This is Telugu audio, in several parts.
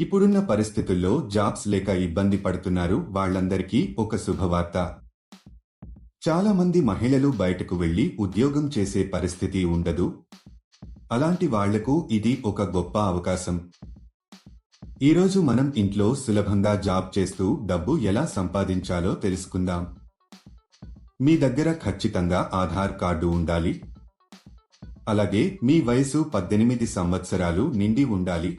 ఇప్పుడున్న పరిస్థితుల్లో జాబ్స్ లేక ఇబ్బంది పడుతున్నారు వాళ్ళందరికీ ఒక శుభవార్త. చాలా మంది మహిళలు బయటకు వెళ్ళి ఉద్యోగం చేసే పరిస్థితి ఉండదు. అలాంటి వాళ్ళకు ఇది ఒక గొప్ప అవకాశం. ఈరోజు మనం ఇంట్లో సులభంగా జాబ్ చేస్తూ డబ్బు ఎలా సంపాదించాలో తెలుసుకుందాం. మీ దగ్గర ఖచ్చితంగా ఆధార్ కార్డు ఉండాలి. అలాగే మీ వయసు పద్దెనిమిది సంవత్సరాలు నిండి ఉండాలి.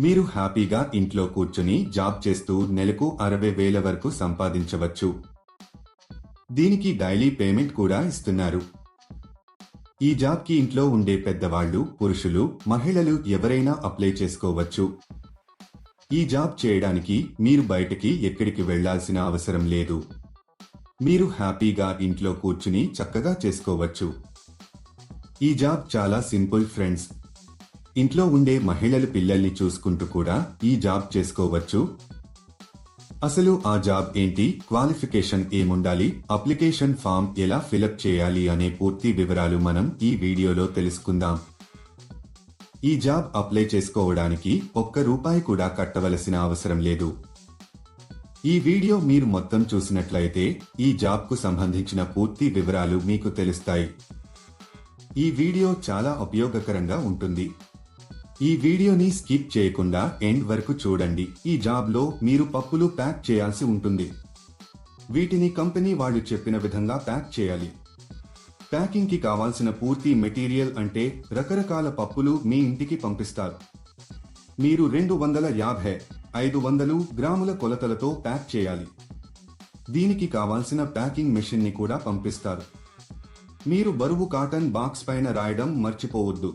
మీరు హ్యాపీగా ఇంట్లో కూర్చుని జాబ్ చేస్తూ నెలకు అరవై వేల వరకు సంపాదించవచ్చు. దీనికి డైలీ పేమెంట్ కూడా ఇస్తున్నారు. ఈ జాబ్కి ఇంట్లో ఉండే పెద్దవాళ్ళు పురుషులు మహిళలు ఎవరైనా అప్లై చేసుకోవచ్చు. ఈ జాబ్ చేయడానికి మీరు బయటకి ఎక్కడికి వెళ్ళాల్సిన అవసరం లేదు. మీరు హ్యాపీగా ఇంట్లో కూర్చుని చక్కగా చేసుకోవచ్చు. ఈ జాబ్ చాలా సింపుల్ ఫ్రెండ్స్. ఇంట్లో ఉండే మహిళలు పిల్లల్ని చూసుకుంటూ కూడా ఈ జాబ్ చేసుకోవచ్చు? అసలు ఆ జాబ్ ఏంటి? క్వాలిఫికేషన్ ఏముండాలి? అప్లికేషన్ ఫామ్ ఎలా ఫిలప్ చేయాలి అనే పూర్తి వివరాలు మనం ఈ వీడియోలో తెలుసుకుందాం. ఈ జాబ్ అప్లై చేసుకోవడానికి ఒక్క రూపాయి కూడా కట్టవలసిన అవసరం లేదు. ఈ వీడియో మీరు మొత్తం చూసినట్లయితే ఈ జాబ్కు సంబంధించిన పూర్తి వివరాలు మీకు తెలుస్తాయి. ఈ వీడియో చాలా ఉపయోగకరంగా ఉంటుంది. ఈ వీడియోని స్కిప్ చేయకుండా ఎండ్ వరకు చూడండి. ఈ జాబ్లో మీరు పప్పులు ప్యాక్ చేయాల్సి ఉంటుంది. వీటిని కంపెనీ వాళ్ళు చెప్పిన విధంగా ప్యాక్ చేయాలి. ప్యాకింగ్కి కావాల్సిన పూర్తి మెటీరియల్ అంటే రకరకాల పప్పులు మీ ఇంటికి పంపిస్తారు. మీరు రెండు వందల యాభై ఐదు వందలు గ్రాముల కొలతలతో ప్యాక్ చేయాలి. దీనికి కావాల్సిన ప్యాకింగ్ మెషిన్ని కూడా పంపిస్తారు. మీరు బరువు కాటన్ బాక్స్ పైన రాయడం మర్చిపోవద్దు.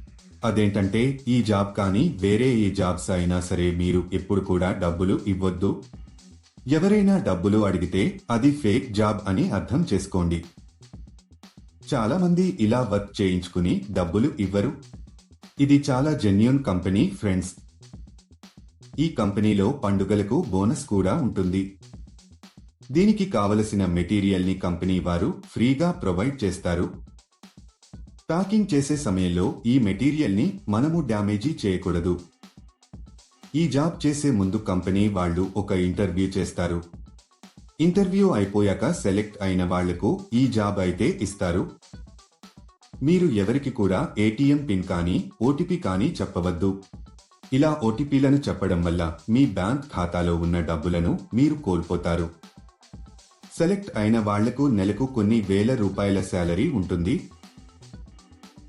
అదేంటంటే ఈ జాబ్ కానీ వేరే ఏ జాబ్స్ అయినా సరే మీరు ఎప్పుడు కూడా డబ్బులు ఇవ్వద్దు. ఎవరైనా డబ్బులు అడిగితే అది ఫేక్ జాబ్ అని అర్థం చేసుకోండి. చాలా మంది ఇలా వర్క్ చేయించుకుని డబ్బులు ఇవ్వరు. ఇది చాలా జెన్యున్ కంపెనీ ఫ్రెండ్స్. ఈ కంపెనీలో పండుగలకు బోనస్ కూడా ఉంటుంది. దీనికి కావలసిన మెటీరియల్ని కంపెనీ వారు ఫ్రీగా ప్రొవైడ్ చేస్తారు. ప్యాకింగ్ చేసే సమయంలో ఈ మెటీరియల్ని మనము డ్యామేజీ చేయకూడదు. ఈ జాబ్ చేసే ముందు కంపెనీ వాళ్ళు ఒక ఇంటర్వ్యూ చేస్తారు. ఇంటర్వ్యూ అయిపోయాక సెలెక్ట్ అయిన వాళ్ళకు ఈ జాబ్ అయితే ఇస్తారు. మీరు ఎవరికి కూడా ఏటీఎం పిన్ కానీ ఓటీపీ కానీ చెప్పవద్దు. ఇలా ఓటీపీలను చెప్పడం వల్ల మీ బ్యాంక్ ఖాతాలో ఉన్న డబ్బులను మీరు కోల్పోతారు. సెలెక్ట్ అయిన వాళ్ళకు నెలకు కొన్ని వేల రూపాయల శాలరీ ఉంటుంది.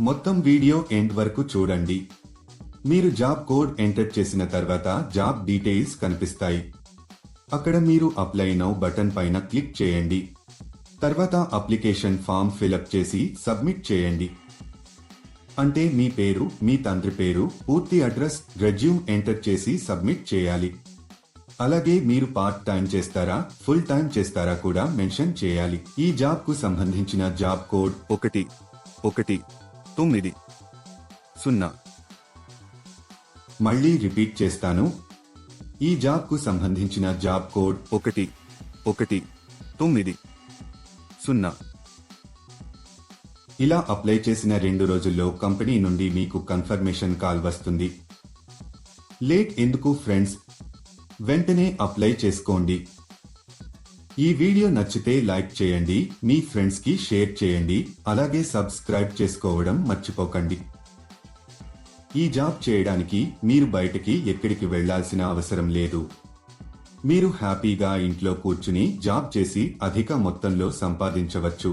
మొత్తం వీడియో ఎండ్ వరకు చూడండి. మీరు జాబ్ కోడ్ ఎంటర్ చేసిన తర్వాత జాబ్ డీటెయిల్స్ కనిపిస్తాయి. అక్కడ మీరు అప్లై నౌ బటన్ పైన క్లిక్ చేయండి. తర్వాత అప్లికేషన్ ఫామ్ ఫిలప్ చేసి సబ్మిట్ చేయండి. అంటే మీ పేరు మీ తండ్రి పేరు పూర్తి అడ్రస్ రెజ్యూమ్ ఎంటర్ చేసి సబ్మిట్ చేయాలి. అలాగే మీరు పార్ట్ టైం చేస్తారా ఫుల్ టైం చేస్తారా కూడా మెన్షన్ చేయాలి. ఈ జాబ్కు సంబంధించిన జాబ్ కోడ్ ఒకటి ఒకటి తొమ్మిది. సున్నా. మళ్ళీ రిపీట్ చేస్తాను. ఈ జాబ్కు సంబంధించిన జాబ్ కోడ్ ఒకటి ఒకటి తొమ్మిది. సున్నా. ఇలా అప్లై చేసిన రెండు రోజుల్లో కంపెనీ నుండి మీకు కన్ఫర్మేషన్ కాల్ వస్తుంది. లేట్ ఎందుకు ఫ్రెండ్స్? వెంటనే అప్లై చేసుకోండి. ఈ వీడియో నచ్చితే లైక్ చేయండి మీ ఫ్రెండ్స్కి షేర్ చేయండి అలాగే సబ్స్క్రైబ్ చేసుకోవడం మర్చిపోకండి. ఈ జాబ్ చేయడానికి మీరు బయటకి ఎక్కడికి వెళ్ళాల్సిన అవసరం లేదు. మీరు హ్యాపీగా ఇంట్లో కూర్చుని జాబ్ చేసి అధిక మొత్తంలో సంపాదించవచ్చు.